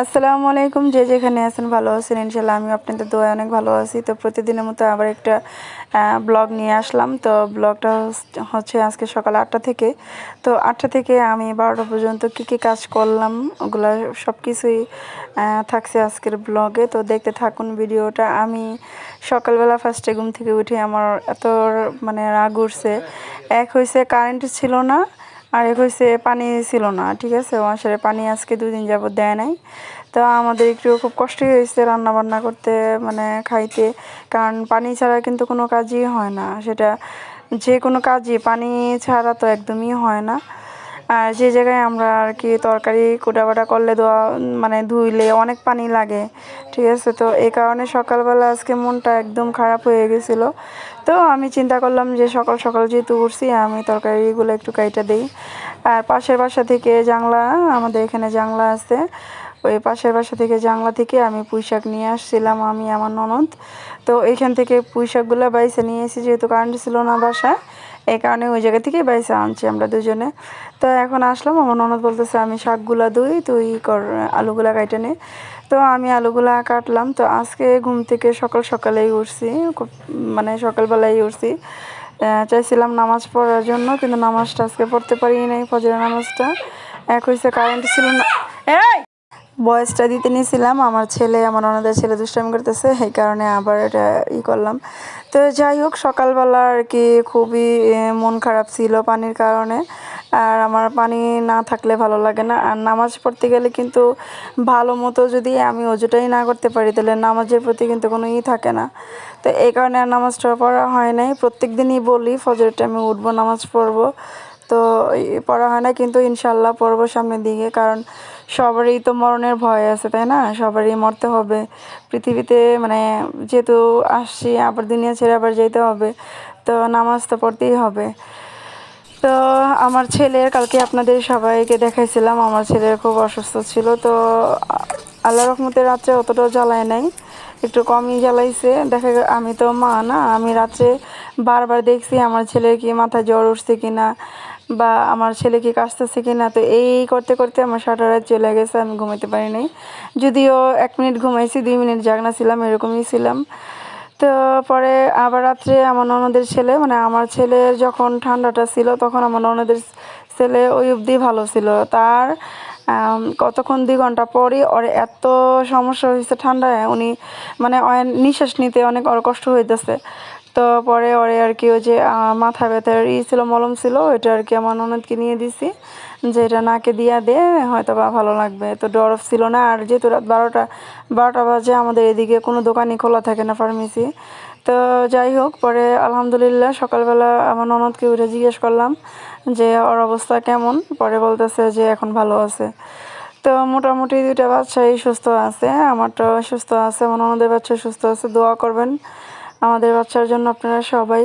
আসসালামু আলাইকুম, যে যেখানে আছেন ভালো আছেন ইনশাল্লাহ আমি আপনাদের দোয়া অনেক ভালো আছি। তো প্রতিদিনের মতো আবার একটা ব্লগ নিয়ে আসলাম। তো ব্লগটা হচ্ছে আজকে সকাল আটটা থেকে। তো আটটা থেকে আমি বারোটা পর্যন্ত কী কী কাজ করলাম, ওগুলো সব কিছুই থাকছে আজকের ব্লগে। তো দেখতে থাকুন ভিডিওটা। আমি সকালবেলা ফার্স্টে ঘুম থেকে উঠে আমার এত মানে রাগ উঠছে। এক হয়েছে কারেন্ট ছিল না আর এক হয়েছে পানি ছিল না, ঠিক আছে? ওয়াশারে পানি আজকে দুদিন যাবত দেয় নাই। তো আমাদের একটু খুব কষ্টই হয়েছে রান্না বান্না করতে মানে খাইতে। কারণ পানি ছাড়া কিন্তু কোনো কাজই হয় না। সেটা যে কোনো কাজই, পানি ছাড়া তো একদমই হয় না। আর যে জায়গায় আমরা আর কি তরকারি কুটাবাটা করলে ধোয়া মানে ধুইলে অনেক পানি লাগে, ঠিক আছে? তো এই কারণে সকালবেলা আজকে মনটা একদম খারাপ হয়ে গেছিল। তো আমি চিন্তা করলাম যে সকাল সকাল যেহেতু উঠছি, আমি তরকারিগুলো একটু কাইটা দিই। আর পাশের বাসা থেকে জাংলা আমাদের এখানে জাংলা আছে। ওই পাশের বাসা থেকে জাংলা থেকে আমি পুঁই শাক নিয়ে আসছিলাম, আমি, আমার ননদ। তো এইখান থেকে পুঁই শাকগুলো বাইসে নিয়ে এসেছি যেহেতু কারেন্ট ছিল না বাসায় এই কারণে ওই জায়গা থেকেই বাইসে আনছি আমরা দুজনে। তো এখন আসলাম, আমার ননদ বলতেছে, আমি শাকগুলা ধুই, তুই কর, আলুগুলা কাইটে নে। তো আমি আলুগুলা কাটলাম। তো আজকে ঘুম থেকে সকাল সকালেই উঠছি মানে সকালবেলায় উঠছি। চাইছিলাম নামাজ পড়ার জন্য, কিন্তু নামাজটা আজকে পড়তে পারি নাই ফজরের নামাজটা। এক হয়েছে কারেন্ট ছিল না। এই! বয়সটা দিতে নিয়েছিলাম আমার ছেলে, আমার ওনাদের ছেলে দুষ্টামি করতেছে এই কারণে আবার এটা ই করলাম। তো যাই হোক, সকালবেলা আর কি খুবই মন খারাপ ছিল পানির কারণে। আর আমার পানি না থাকলে ভালো লাগে না। আর নামাজ পড়তে গেলে কিন্তু ভালো মতো যদি আমি অজুটাই না করতে পারি, তাহলে নামাজের প্রতি কিন্তু কোনো ই থাকে না। তো এই কারণে আর নামাজটা পড়া হয় নাই। প্রত্যেক দিনই বলি, ফজরের টাইমে উঠবো, নামাজ পড়ব। তো পড়া হয় না কিন্তু ইনশাল্লাহ পড়ব সামনের দিকে। কারণ সবারই তো মরণের ভয় আছে, তাই না? সবারই মরতে হবে। পৃথিবীতে মানে যেহেতু আসছি, আবার দুনিয়া ছেড়ে আবার যেতে হবে, তো নামাজ তো পড়তেই হবে। তো আমার ছেলের কালকে আপনাদের সবাইকে দেখাইছিলাম, আমার ছেলের খুব অসুস্থ ছিল, তো আল্লাহ রহমতের রাত্রে অতটাও জ্বালায় নাই, একটু কমই জ্বালাইছে। দেখা আমি তো মা না, আমি রাত্রে বারবার দেখছি আমার ছেলের কি মাথায় জ্বর উঠছে কিনা। বা আমার ছেলে কি কাশতেছে কি না তো এই করতে করতে আমার সারা রাত চলে গেছে, আমি ঘুমাইতে পারি নাই। যদিও এক মিনিট ঘুমাইছি, দুই মিনিট জাগনা ছিলাম, এরকমই ছিলাম। তো পরে আবার রাত্রে আমার ননদের ছেলে মানে আমার ছেলের যখন ঠান্ডাটা ছিল, তখন আমার ননদের ছেলে ওই অবধি ভালো ছিল। তার কতক্ষণ দুই ঘণ্টা পরই ওর এত সমস্যা হয়েছে ঠান্ডায়, উনি মানে নিঃশ্বাস নিতে অনেক ওর কষ্ট হইতেছে। তো পরে ওরে আর কি ওই যে মাথা ব্যথার ই ছিল, মলম ছিল, ওইটা আর কি আমার ননদকে নিয়ে দিছি, যে এটা নাকে দিয়া দে হয়তো বা ভালো লাগবে। তো ডরফ ছিল না, আর যেহেতু রাত বারোটা বারোটা বাজে, আমাদের এদিকে কোনো দোকানই খোলা থাকে না ফার্মেসি। তো যাই হোক, পরে আলহামদুলিল্লাহ সকালবেলা আমার ননদকে উঠে জিজ্ঞেস করলাম যে, ওর অবস্থা কেমন? পরে বলতেছে যে, এখন ভালো আছে। তো মোটামুটি দুইটা বাচ্চাই সুস্থ আছে, আমারটাও সুস্থ আছে, আমার ননদের বাচ্চা সুস্থ আছে, দোয়া করবেন। আমাদের বাচ্চার জন্য আপনারা সবাই,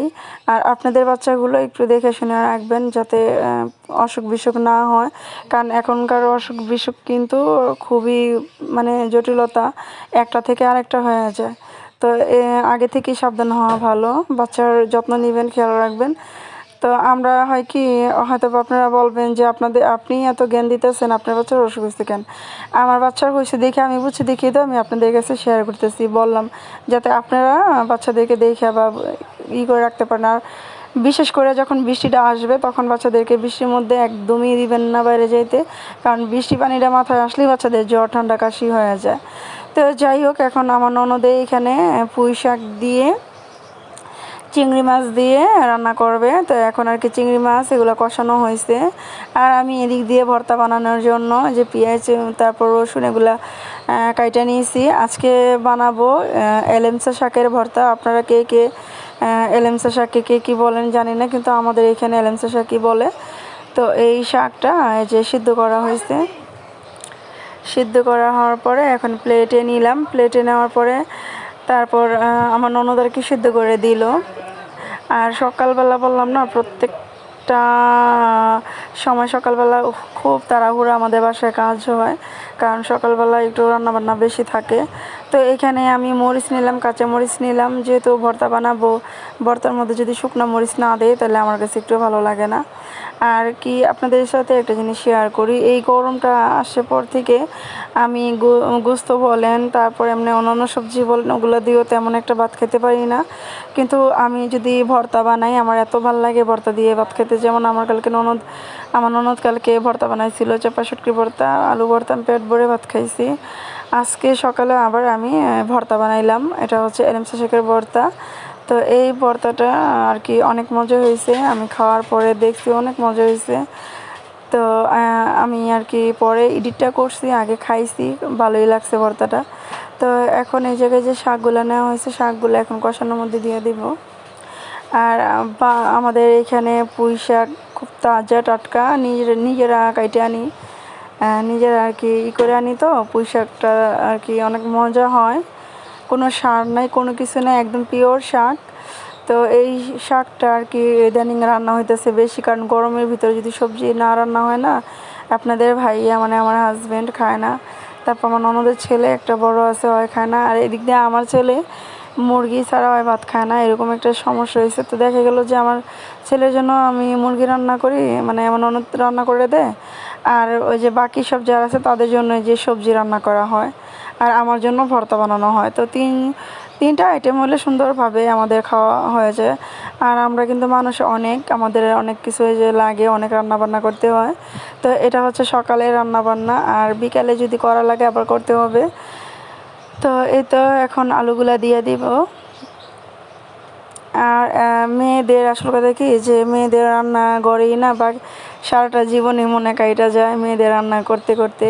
আর আপনাদের বাচ্চাগুলো একটু দেখে শুনে রাখবেন যাতে অসুখ বিসুখ না হয়। কারণ এখনকার অসুখ বিসুখ কিন্তু খুবই মানে জটিলতা একটা থেকে আরেকটা হয়ে যায়। তো আগে থেকেই সাবধান হওয়া ভালো। বাচ্চার যত্ন নেবেন, খেয়াল রাখবেন। তো আমরা হয় কি হয়তো আপনারা বলবেন যে আপনাদের, আপনি এত জ্ঞান দিতেছেন, আপনার বাচ্চার অসুখ হয়েছে কেন? আমার বাচ্চার হয়েছে দেখে, আমি বুঝছি দেখিয়ে তো, আমি আপনাদের কাছে শেয়ার করতেছি, বললাম যাতে আপনারা বাচ্চাদেরকে দেখে বা ই করে রাখতে পারেন। আর বিশেষ করে যখন বৃষ্টিটা আসবে, তখন বাচ্চাদেরকে বৃষ্টির মধ্যে একদমই দিবেন না বাইরে যাইতে, কারণ বৃষ্টি পানিটা মাথায় আসলেই বাচ্চাদের জ্বর, ঠান্ডা কাশি হয়ে যায়। তো যাই হোক, এখন আমার ননদে এখানে পুঁই শাক দিয়ে চিংড়ি মাছ দিয়ে রান্না করবে। তো এখন আর কি চিংড়ি মাছ এগুলো কষানো হয়েছে। আর আমি এদিক দিয়ে ভর্তা বানানোর জন্য যে পেঁয়াজ, তারপর রসুন এগুলা কাইটা নিয়েছি। আজকে বানাবো এলেমসা শাকের ভর্তা। আপনারা কে কে এলেমসা শাককে কে কী বলেন জানি না, কিন্তু আমাদের এখানে এলেমসা শাকই বলে। তো এই শাকটা যে সিদ্ধ করা হয়েছে। সিদ্ধ করা হওয়ার পরে এখন প্লেটে নিলাম। প্লেটে নেওয়ার পরে তারপর আমার ননদ আর কি সিদ্ধ করে দিল। আর সকালবেলা বললাম না, প্রত্যেকটা সময় সকালবেলা খুব তাড়াহুড়ো আমাদের বাসায় কাজ হয়, কারণ সকালবেলা একটু রান্নাবান্না বেশি থাকে। তো এখানে আমি মরিচ নিলাম, কাঁচা মরিচ নিলাম, যেহেতু ভর্তা বানাবো, ভর্তার মধ্যে যদি শুকনো মরিচ না দেয়, তাহলে আমার কাছে একটু ভালো লাগে না। আর কি আপনাদের সাথে একটা জিনিস শেয়ার করি। এই গরমটা আসার পর থেকে আমি গোস্ত বলেন, তারপর এমনি অন্যান্য সবজি বলেন, ওগুলো দিয়েও তেমন একটা ভাত খেতে পারি না। কিন্তু আমি যদি ভর্তা বানাই, আমার এত ভালো লাগে ভর্তা দিয়ে ভাত খেতে। যেমন আমার কালকে ননদ, আমার ননদ কালকে ভর্তা বানাইছিল, চাপা শুটকি ভর্তা, আলু ভর্তা, আমি পেট ভরে ভাত খাইছি। আজকে সকালে আবার আমি ভর্তা বানাইলাম। এটা হচ্ছে এলএমসি শেখের ভর্তা। তো এই ভর্তাটা আর কি অনেক মজা হয়েছে। আমি খাওয়ার পরে দেখছি অনেক মজা হয়েছে। তো আমি আর কি পরে এডিটটা করছি, আগে খাইছি, ভালোই লাগছে ভর্তাটা তো এখন এই জায়গায় যে শাকগুলো নেওয়া হয়েছে, শাকগুলো এখন কষানোর মধ্যে দিয়ে দিব। আর, বা, আমাদের এখানে পুঁই শাক খুব তাজা, টাটকা, নিজের, নিজেরা কাইটে আনি। নিজেরা আর কি ই করে আনি তো, পুঁই শাকটা আর কি অনেক মজা হয়। কোনো সার নাই, কোনো কিছু নাই, একদম পিওর শাক। তো এই শাকটা আর কি ইদানিং রান্না হইতেছে বেশি, কারণ গরমের ভিতরে যদি সবজি না রান্না হয় না, আপনাদের ভাইয়া মানে আমার হাজব্যান্ড খায় না। তারপর আমার ননদের ছেলে, একটা বড় আছে হয় খায় না। আর এদিক দিয়ে আমার ছেলে মুরগি ছাড়া হয় ভাত খায় না, এরকম একটা সমস্যা হয়েছে তো দেখা গেল যে আমার ছেলের জন্য আমি মুরগি রান্না করি মানে আমার ননদ রান্না করে দেয়। আর ওই যে বাকি সব যারা আছে, তাদের জন্য যে সবজি রান্না করা হয়। আর আমার জন্য ভর্তা বানানো হয়। তো তিন, তিনটা আইটেম হলে সুন্দরভাবে আমাদের খাওয়া হয়ে যায় আর আমরা কিন্তু মানুষ অনেক, আমাদের অনেক কিছু যে লাগে, অনেক রান্না বান্না করতে হয়। তো এটা হচ্ছে সকালে রান্না বান্না আর বিকালে যদি করা লাগে আবার করতে হবে। তো এই তো এখন আলুগুলা দিয়ে দিব। আর মেয়েদের আসল কথা কি? যে মেয়েদের রান্না গড়েই না, বা সারাটা জীবনই মনে কাইটা যায় মেয়েদের রান্না করতে করতে।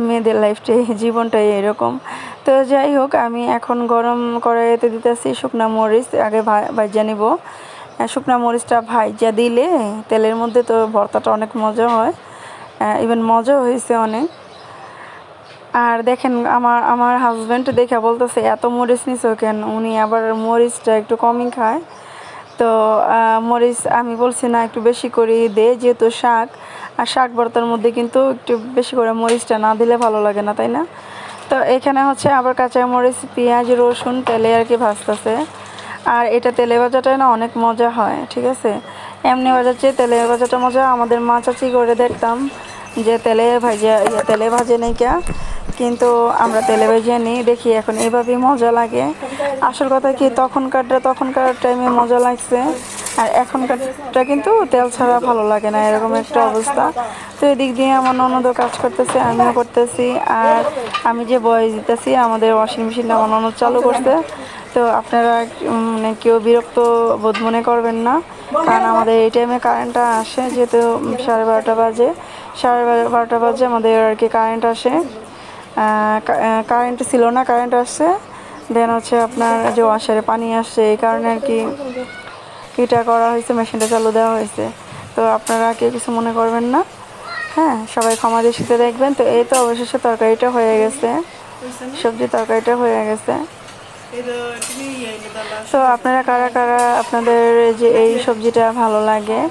মেয়েদের লাইফটাই জীবনটাই এরকম। তো যাই হোক, আমি এখন গরম কড়াইতে দিতেছি শুকনা মরিচ, আগে ভা- ভাইজা নিব। শুকনা মরিচটা ভাইজা দিলে তেলের মধ্যে তো ভর্তাটা অনেক মজা হয়। ইভেন মজা হয়েছে অনেক। আর দেখেন, আমার আমার হাজব্যান্ড দেখে বলতেছে, এত মরিচ নিছো কেন? উনি আবার মরিচটা একটু কমই খায়। তো মরিচ আমি বলছি না একটু বেশি করে দে যেহেতু শাক। আর শাক ভর্তার মধ্যে কিন্তু একটু বেশি করে মরিচটা না দিলে ভালো লাগে না, তাই না? তো এখানে হচ্ছে আবার কাঁচা মরিচ, পেঁয়াজ, রসুন, তেলে আর কি ভাজতেছে। আর এটা তেলে ভাজাটাই না অনেক মজা হয়, ঠিক আছে? এমনি ভাজার চেয়ে তেলে ভাজাটা মজা। আমাদের মা চাচি করে দেখতাম যে তেলে ভাজা ইয়ে তেলে ভাজে নেই কে কিন্তু আমরা তেলে ভেজে নিই। দেখি এখন এইভাবেই মজা লাগে। আসল কথা কি, তখনকারটা, তখনকার টাইমে মজা লাগছে। আর এখনকারটা কিন্তু তেল ছাড়া ভালো লাগে না, এরকম একটা অবস্থা। তো এদিক দিয়ে আমার ননদও কাজ করতেছে, আমিও করতেছি। আর আমি যে বয়স দিতেছি, আমাদের ওয়াশিং মেশিনটা আমার ননদ চালু করছে। তো আপনারা মানে কেউ বিরক্ত বোধ মনে করবেন না। কারণ আমাদের এই টাইমে কারেন্টটা আসে, যেহেতু সাড়ে বারোটা বাজে। সাড়ে বারো- বারোটা বাজে আমাদের আর কি কারেন্ট আসে। কারেন্ট ছিল না কারেন্ট আসছে। দেন হচ্ছে আপনার যে ওয়াশারে পানি আসছে, এই কারণে আর কি এটা করা হয়েছে মেশিনটা চালু দেওয়া হয়েছে। তো আপনারা কেউ কিছু মনে করবেন না। হ্যাঁ সবাই ক্ষমা দৃষ্টিতে দেখবেন। তো এই তো অবশেষে তরকারিটা হয়ে গেছে। সবজি তরকারিটা হয়ে গেছে। তো আপনারা কারা কারা আপনাদের যে এই সবজিটা ভালো লাগে?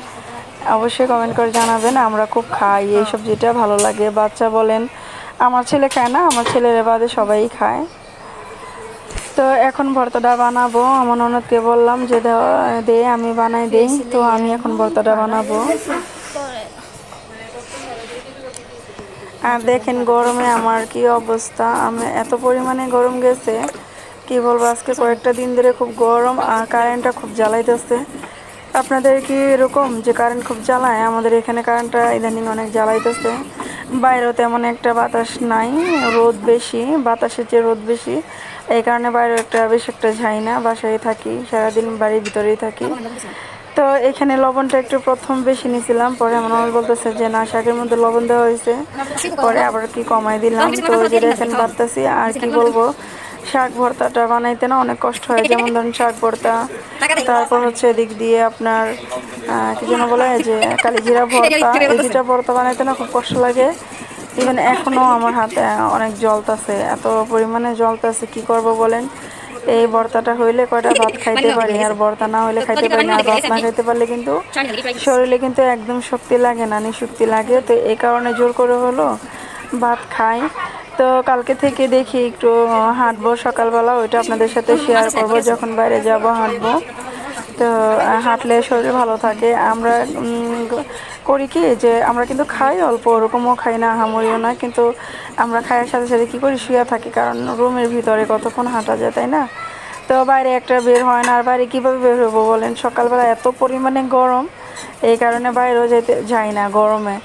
অবশ্যই কমেন্ট করে জানাবেন। আমরা খুব খাই এই সবজিটা ভালো লাগে। বাচ্চা বলেন, আমার ছেলে খায় না, আমার ছেলের বাদে সবাই খায়। তো এখন ভর্তাটা বানাবো। আমার ননদকে বললাম যে দে, আমি বানাই দিই। তো আমি এখন ভর্তাটা বানাবো। আর দেখেন গরমে আমার কি অবস্থা। আমি এত পরিমাণে গরম গেছে। কি বলব, আজকে কয়েকটা দিন ধরে খুব গরম আর কারেন্টটা খুব জ্বালাইতেছে। আপনাদের কি এরকম যে কারেন্ট খুব জ্বালায়, আমাদের এখানে কারেন্টটা ইদানিং অনেক জ্বালাইতেছে। বাইরেও তেমন একটা বাতাস নাই, রোদ বেশি, বাতাসের যে রোদ বেশি। এই কারণে বাইরে একটা বেশ একটা যাই না, বাসায় থাকি, সারাদিন বাড়ির ভিতরেই থাকি। তো এখানে লবণটা একটু প্রথম বেশি নিয়েছিলাম পরে আমার মামা বলতেছে যে, না, শাকের মধ্যে লবণ দেওয়া হয়েছে। পরে আবার কি কমাই দিলাম। তো যেটা ভাবতেছি আর কি বলব? শাক ভর্তাটা বানাইতে না অনেক কষ্ট হয়, যেমন ধরুন শাক ভর্তা, তারপর হচ্ছে এদিক দিয়ে আপনার কি যেন বলে যে কালিজিরা ভর্তা, এই ভর্তা বানাইতে না খুব কষ্ট লাগে। ইভেন এখনও আমার হাতে অনেক জলতাছে এত পরিমাণে জলতাছে কি করব বলেন? এই ভর্তাটা হইলে কয়টা ভাত খাইতে পারি, আর ভর্তা না হইলে খাইতে পারি না, আর ভাত না খাইতে পারলে কিন্তু শরীরে কিন্তু একদম শক্তি লাগে না, নিঃশক্তি লাগে। তো এই কারণে জোর করে হলো ভাত খাই। তো কালকে থেকে দেখি একটু হাঁটবো সকালবেলা, ওইটা আপনাদের সাথে শেয়ার করব যখন বাইরে যাব হাঁটবো। তো হাঁটলে শরীর ভালো থাকে। আমরা করি কি যে, আমরা কিন্তু খাই অল্প, ওরকমও খাই না, হামরিও না, কিন্তু আমরা খাইয়ের সাথে সাথে কী করি, শুয়ে থাকি, কারণ রুমের ভিতরে কতক্ষণ হাঁটা যায়, তাই না? তো বাইরে একটা বের হয় না, আর বাইরে কীভাবে বের হব বলেন? সকালবেলা এত পরিমাণে গরম, এই কারণে বাইরেও যেতে যাই না গরমে।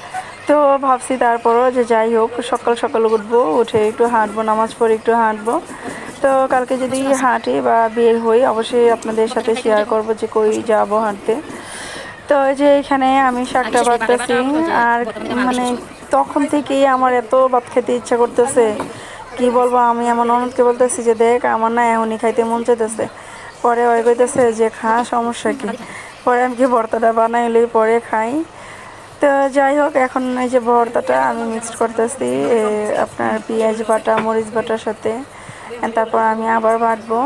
তো ভাবছি তারপরও যে যাই হোক সকাল সকাল উঠবো উঠে একটু হাঁটবো নামাজ পড়ে একটু হাঁটবো। তো কালকে যদি হাঁটি বা বের হই অবশ্যই আপনাদের সাথে শেয়ার করব যে কই যাব হাঁটতে। তো যে এখানে আমি শাকটা বাটতেছি আর মানে তখন থেকেই আমার এত ভাত খেতে ইচ্ছা করতেছে। কি বলব আমি আমার ননদকে বলতেছি যে দেখ আমার না এখনই খাইতে মন চাইতেছে। পরে ওই কইতেছে যে খা সমস্যা কি? পরে আমি কি ভর্তাটা বানাইলেই পরে খাই। তো যাই হোক, এখন এই যে ভর্তাটা আমি মিক্সড করতেছি আপনার পেঁয়াজ বাটা, মরিচ বাটার সাথে তারপর আমি আবার বাটবো।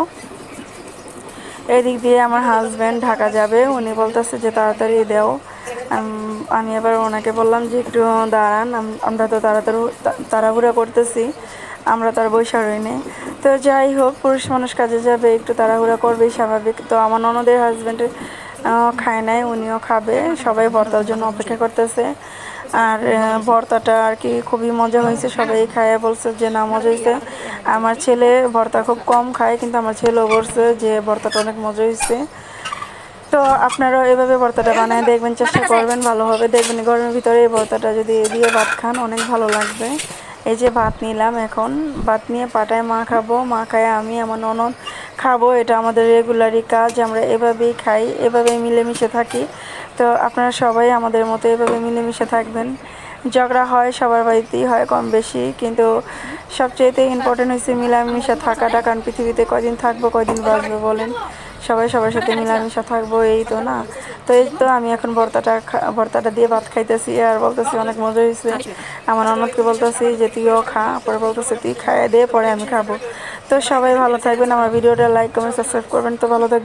এদিক দিয়ে আমার হাজব্যান্ড ঢাকা যাবে, উনি বলতেছে যে তাড়াতাড়ি দেও। আমি এবার ওনাকে বললাম যে একটু দাঁড়ান আমরা তো তাড়াতাড়ি, তাড়াহুড়া করতেছি, আমরা তার বৈশা রইনি তো যাই হোক, পুরুষ মানুষ কাজে যাবে, একটু তাড়াহুড়া করবেই স্বাভাবিক। তো আমার ননদের হাজব্যান্ডের খায় নাই, উনিও খাবে। সবাই ভর্তার জন্য অপেক্ষা করতেছে। আর ভর্তাটা আর কি খুবই মজা হয়েছে। সবাই খায় বলছে যে, না, মজা হয়েছে। আমার ছেলে ভর্তা খুব কম খায়, কিন্তু আমার ছেলেও বলছে যে, ভর্তাটা অনেক মজা হয়েছে। তো আপনারাও এভাবে ভর্তাটা বানায় দেখবেন, চেষ্টা করবেন ভালোভাবে দেখবেন গরমের ভিতরে এই ভর্তাটা যদি দিয়ে ভাত খান, অনেক ভালো লাগবে। এই যে ভাত নিলাম এখন। ভাত নিয়ে পাটায় মা খাব। মা খায় আমি, আমার ননদ। খাব, এটা আমাদের রেগুলারই কাজ, আমরা এভাবেই খাই, এভাবেই মিলেমিশে থাকি। তো আপনারা সবাই আমাদের মতো এভাবে মিলেমিশে থাকবেন। ঝগড়া হয়, সবার বাড়িতেই হয় কম বেশি, কিন্তু সবচেয়েতে ইম্পর্টেন্ট হচ্ছে মিলামিশা থাকাটা, কারণ পৃথিবীতে কদিন থাকব কদিন বাঁচবো বলেন? সবাই সবার সাথে মিলামিশা থাকব, এই তো না? তো এই তো আমি এখন ভর্তাটা ভর্তাটা দিয়ে ভাত খাইতেছি, আর বলতেছি অনেক মজা হয়েছে আমার অনদকে বলতেছি যে, তুইও খা। পরে বলতেছে, তুই খাইয়ে দে, পরে আমি খাব। তো সবাই ভালো থাকবেন আমার ভিডিওটা লাইক কমেন্ট সাবস্ক্রাইব করবেন তো ভালো থাকবেন।